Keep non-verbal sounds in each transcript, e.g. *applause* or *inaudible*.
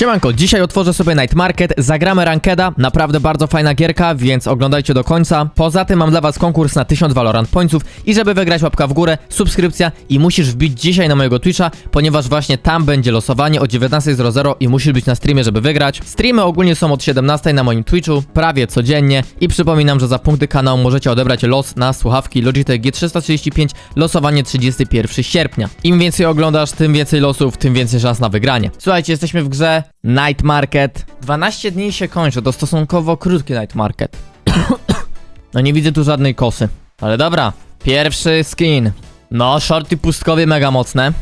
Siemanko, dzisiaj otworzę sobie Night Market, zagramy Rankeda, naprawdę bardzo fajna gierka, więc oglądajcie do końca. Poza tym mam dla was konkurs na 1000 Valorant Pointsów i żeby wygrać łapka w górę, subskrypcja i musisz wbić dzisiaj na mojego Twitcha, ponieważ właśnie tam będzie losowanie o 19.00 i musisz być na streamie, żeby wygrać. Streamy ogólnie są od 17 na moim Twitchu, prawie codziennie i przypominam, że za punkty kanału możecie odebrać los na słuchawki Logitech G335, losowanie 31 sierpnia. Im więcej oglądasz, tym więcej losów, tym więcej szans na wygranie. Słuchajcie, jesteśmy w grze Night Market. 12 dni się kończy, to stosunkowo krótki Night Market. *coughs* no nie widzę tu żadnej kosy. Ale dobra, pierwszy skin. No, shorty pustkowie mega mocne.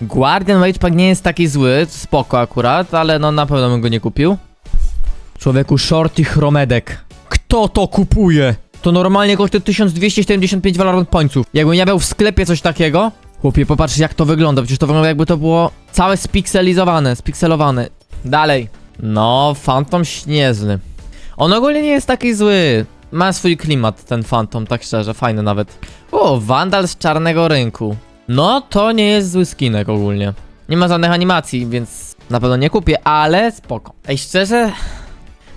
Guardian Mage Pack nie jest taki zły, spoko akurat, ale no na pewno bym go nie kupił. Człowieku, shorty chromedek. Kto to kupuje? To normalnie kosztuje 1275 Valorant Pointsów. Jakbym ja miał w sklepie coś takiego, Chłopie, popatrz jak to wygląda. Przecież to wygląda jakby to było całe spikselizowane, spikselowane. Dalej. No, Phantom niezły. On ogólnie nie jest taki zły. Ma swój klimat, ten Phantom, tak szczerze, fajny nawet. O, Vandal z czarnego rynku. No, to nie jest zły skinek ogólnie. Nie ma żadnych animacji, więc na pewno nie kupię, ale spoko. Ej, szczerze...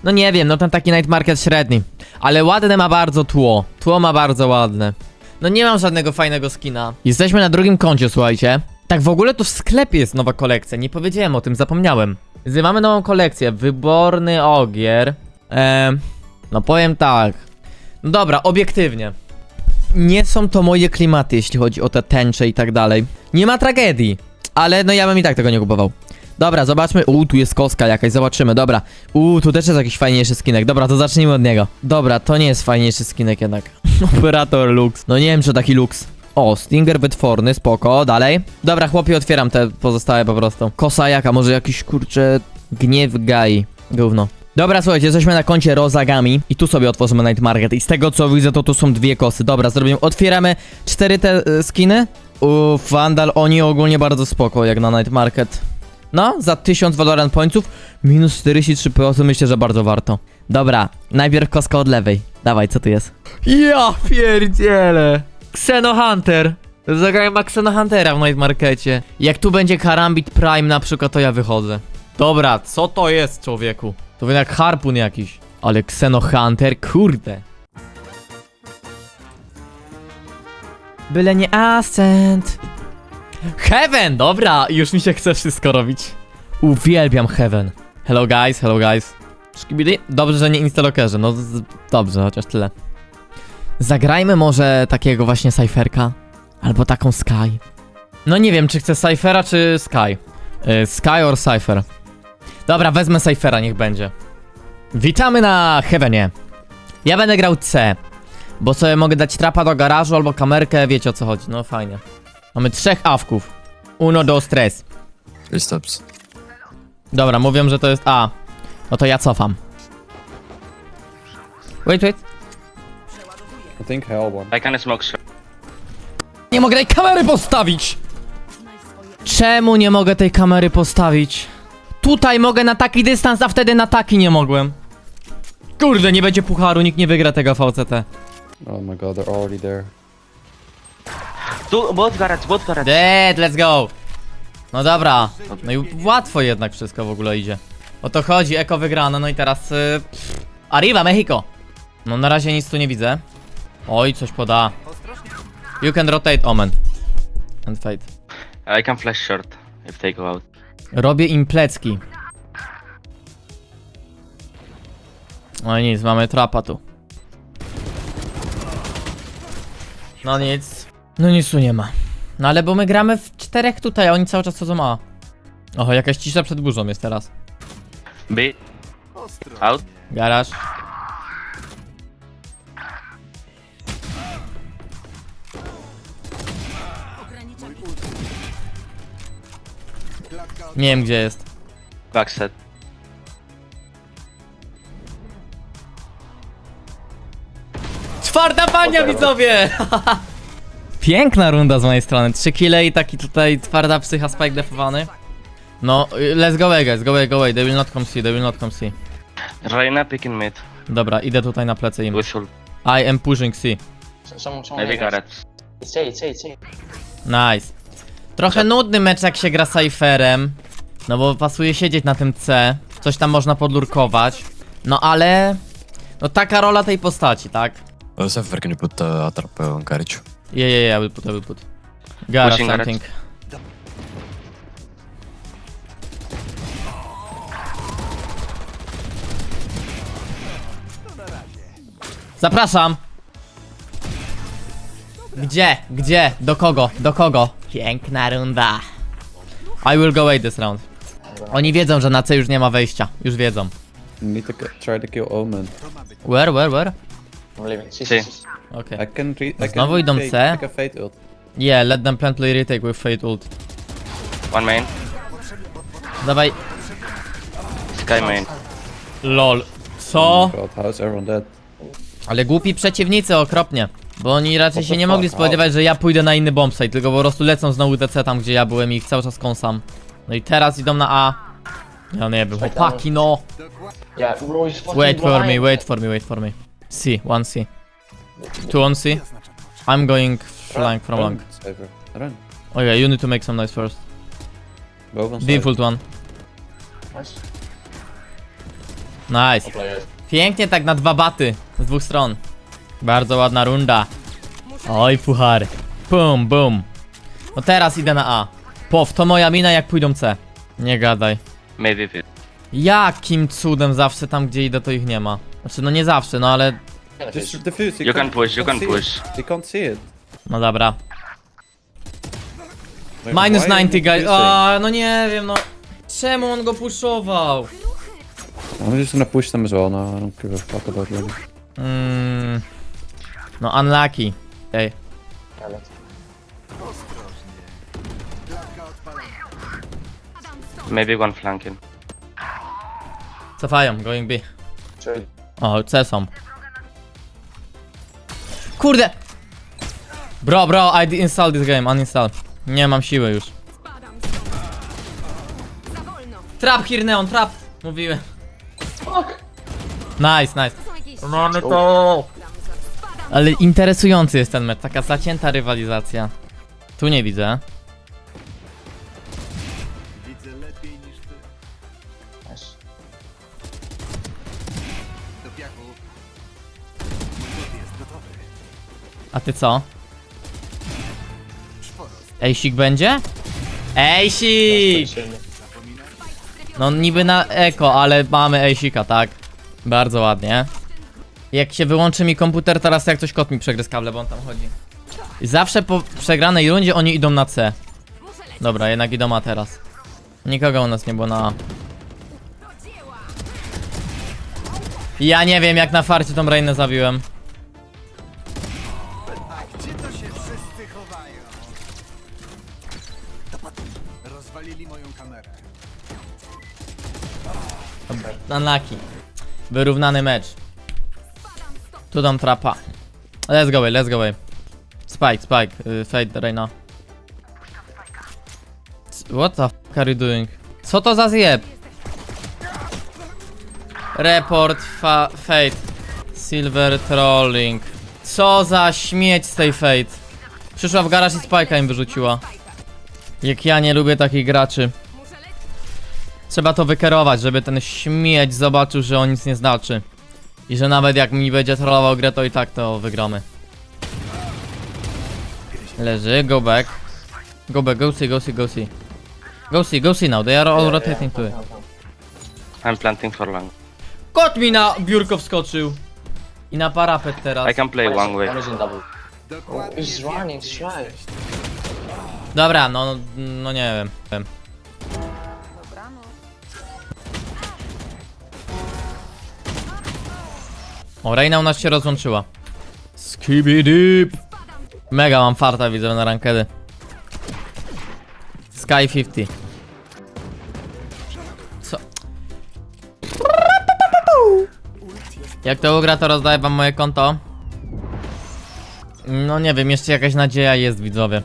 No nie wiem, no ten taki night market średni. Ale ładne ma bardzo tło. Tło ma bardzo ładne. No nie mam żadnego fajnego skina. Jesteśmy na drugim koncie, słuchajcie. Tak w ogóle to w sklepie jest nowa kolekcja, nie powiedziałem o tym, zapomniałem. Więc mamy nową kolekcję, wyborny ogier. Eee, no powiem tak. No dobra, obiektywnie. Nie są to moje klimaty, jeśli chodzi o te tęcze i tak dalej. Nie ma tragedii, ale no ja bym i tak tego nie kupował. Dobra, zobaczmy. U, tu jest koska jakaś, zobaczymy. Dobra. U, tu też jest jakiś fajniejszy skinek. Dobra, to zacznijmy od niego. Dobra, to nie jest fajniejszy skinek jednak. *laughs* Operator Lux. No nie wiem, czy taki Lux. O, Stinger wytworny, spoko, dalej. Dobra, chłopie, otwieram te pozostałe po prostu. Kosa jaka, może jakiś, kurczę, gniew gai. Gówno. Dobra, słuchajcie, jesteśmy na koncie Rozagami i tu sobie otworzymy Night Market i z tego co widzę, to tu są dwie kosy. Dobra, zrobimy, otwieramy cztery te e, skiny. Uff, Vandal, oni ogólnie bardzo spoko, jak na Night Market. No, za 1000 Valorant Pointsów, minus 43%, myślę, że bardzo warto. Dobra, najpierw koska od lewej. Dawaj, co tu jest? Ja pierdzielę! Xeno Hunter! Zagrałem ma Xeno Huntera w Night Markecie. Jak tu będzie Karambit Prime na przykład, to ja wychodzę. Dobra, co to jest, człowieku? To jak harpun jakiś. Ale Xeno Hunter, kurde. Byle nie Ascent. Heaven, dobra, już mi się chce wszystko robić. Uwielbiam Heaven. Hello guys, hello guys. Skibidi? Dobrze, że nie instalokerze, no dobrze, chociaż tyle. Zagrajmy może takiego właśnie Cypherka. Albo taką Sky. No nie wiem, czy chcę Cyphera, czy Sky. Y, Sky or Cypher. Dobra, wezmę Cyphera, niech będzie. Witamy na Heavenie. Ja będę grał C. Bo sobie mogę dać trapa do garażu albo kamerkę, wiecie o co chodzi, no fajnie. Mamy trzech awków. Uno, dos, tres. Three steps. Dobra, mówią, że to jest A. No to ja cofam. Wait, wait. I think hell one. I can smoke shot. Nie mogę tej kamery postawić! Czemu nie mogę tej kamery postawić? Tutaj mogę na taki dystans, a wtedy na taki nie mogłem. Kurde, nie będzie pucharu, nikt nie wygra tego VCT. Oh my god, they're already there. Two, both garage, both garage. Dead, let's go! No dobra. No i łatwo jednak wszystko w ogóle idzie. O to chodzi, Eko wygrano, no i teraz... Y... pff, Arriba, Mexico! No na razie nic tu nie widzę. Oj, coś poda. You can rotate Omen. And fate. I can flash short if they go out. Robię im plecki. No i nic, mamy trapa tu. No nic. No nic tu nie ma. No ale bo my gramy w czterech tutaj, a oni cały czas co ma. Oho, jakaś cisza przed burzą jest teraz. B. Out. Garaż. Nie wiem gdzie jest. Backset. Twarda bania, widzowie! *laughs* Piękna runda z mojej strony. 3 kile i taki tutaj twarda psycha spike defowany. No, let's go away guys, go away, go away. They will not come see, they will not come see. Reina picking mid. Dobra, idę tutaj na plecy im. I am pushing C. Someone, someone Maybe A, it's A, it's A. Nice. Trochę nudny mecz jak się gra Cypherem. No bo pasuje siedzieć na tym C, coś tam można podlurkować. No ale... No taka rola tej postaci, tak? Uh, where can you put uh, Atrap uh, on garage? Yeah, yeah, yeah, I will put, I will put. Gara Pushing something. Zapraszam! Gdzie? Gdzie? Do kogo? Do kogo? Piękna runda. I will go away this round. Oni wiedzą, że na C już nie ma wejścia. Już wiedzą. Need to try to kill Omen. Where, where, where? I'm leaving. See, See. Okay. I can re- I can Znowu idą C. take a fate ult. Yeah, let them plant play retake with Fate ult. One main. Dawaj. Sky main. LOL. Co? Oh god, how is everyone dead? Ale głupi przeciwnicy okropnie. Bo oni raczej się nie mogli spodziewać, że ja pójdę na inny bombsite, tylko po prostu lecą znowu DC tam, gdzie ja byłem i ich cały czas kąsam. No i teraz idą na A. Ja nie wiem, chłopaki no. Fucking Wait for me, wait for me, wait for me. C, one C. Two on C. I'm going flank from long. Run. Okay, you need to make some noise first. Default one. Nice. Pięknie tak na dwa baty z dwóch stron. Bardzo ładna runda. Oj, puchary. Bum, bum. No teraz idę na A. Pow, to moja mina jak pójdą C. Nie gadaj. Maybe pit. Jakim cudem zawsze tam gdzie idę to ich nie ma? Znaczy no nie zawsze, no ale... Just defuse. You can can't- push, you can see push. It. You can't see it. No dobra. Minus why are you 90 guys. defusing? A, no nie wiem no. Czemu on go puszował? I'm just gonna push them as well now. I don't give a fuck about running. Mm. No unlucky. Ej. Let's- Maybe one flanking. Cofają, going B. Trade. O, C są. Kurde! Bro, bro, I install this game, uninstall. Nie mam siły już. Trap here neon, trap! Mówiłem. Nice, nice. Mamy to! Ale interesujący jest ten mecz, taka zacięta rywalizacja. Tu nie widzę. Nice. A ty co? Ejsik będzie? Ejsik! No niby na eko, ale mamy Ejsika, tak? Bardzo ładnie. Jak się wyłączy mi komputer, teraz jak coś kot mi przegryzł kable, bo on tam chodzi. I zawsze po przegranej rundzie oni idą na C. Dobra, jednak idą A teraz. Nikogo u nas nie było na A. Ja nie wiem jak na farcie tą Rainę zabiłem. Unlucky. Wyrównany mecz. Tu dam trapa. Let's go away, let's go away. Spike, spike, y, fade Reina. C- What the fuck are you doing? Co to za zjeb? Report, fa fade. Silver trolling. Co za śmieć z tej fade. Przyszła w garaż i spajka im wyrzuciła. Jak ja nie lubię takich graczy. Trzeba to wykerować, żeby ten śmieć zobaczył, że on nic nie znaczy. I że nawet jak mi będzie trollował grę, to i tak to wygramy. Leży, go back. Go back, go see, go see, go see. Go see, go see now, they are all Yeah, rotating to it. I'm planting for long. Kot mi na biurko wskoczył. I na parapet teraz. I can play One way. He's running, he's running. Dobra, no, no nie wiem. O, Reina u nas się rozłączyła. Skibidip. Mega mam farta, widzę na rankedy. Sky 50. Co? Jak to ugra, to rozdaję wam moje konto. No nie wiem, jeszcze jakaś nadzieja jest, widzowie.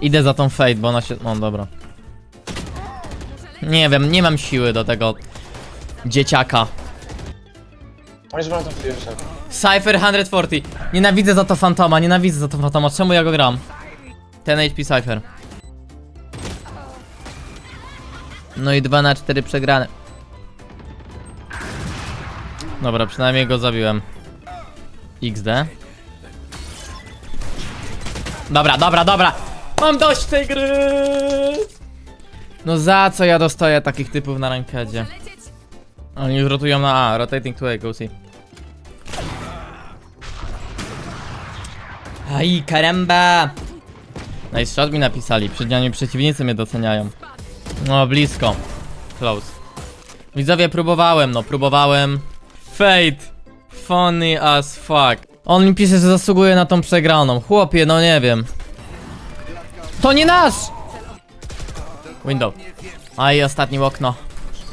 Idę za tą Fate, bo ona się... No dobra. Nie wiem, nie mam siły do tego dzieciaka. Is running to yourself. Cypher 140. Nienawidzę za to Fantoma, nienawidzę za to Fantoma. Czemu ja go gram? Ten HP Cypher. No i 2 na 4 przegrane. Dobra, przynajmniej go zabiłem. XD. Dobra, dobra, dobra. Mam dość tej gry. No za co ja dostaję takich typów na rankedzie? Oni rotują na A, rotating to A, go see. Aj, karamba! Nice shot mi napisali, przeciwni przeciwnicy mnie doceniają. No, blisko. Close. Widzowie, próbowałem, no, próbowałem. Fate. Funny as fuck. On mi pisze, że zasługuje na tą przegraną. Chłopie, no nie wiem. To nie nasz! Window. A i ostatnie okno.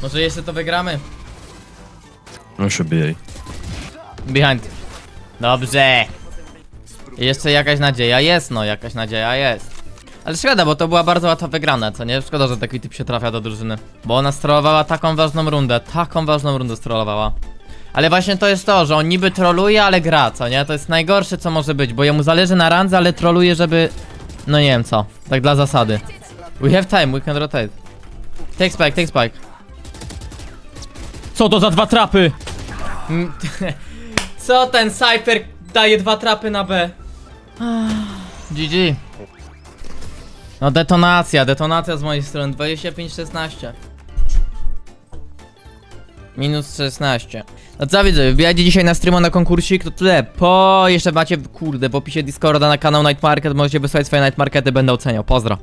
Może jeszcze to wygramy? No should be A. Behind. Dobrze. Jeszcze jakaś nadzieja jest, no jakaś nadzieja jest. Ale szkoda, bo to była bardzo łatwa wygrana, co nie? Szkoda, że taki typ się trafia do drużyny. Bo ona strollowała taką ważną rundę, taką ważną rundę strollowała. Ale właśnie to jest to, że on niby troluje, ale gra, co nie? To jest najgorsze, co może być, bo jemu zależy na randze, ale troluje, żeby... No nie wiem co, tak dla zasady. We have time, we can rotate. Take spike, take spike. Co to za dwa trapy? Mm, *laughs* Co ten Cypher daje dwa trapy na B? GG. No detonacja, detonacja z mojej strony. 25-16 Minus 16 No co widzę, wbijajcie dzisiaj na streama na konkursik, to tyle. Po, jeszcze macie, kurde, w opisie Discorda na kanał Night Market Możecie wysłać swoje Night Markety, będę oceniał, pozdro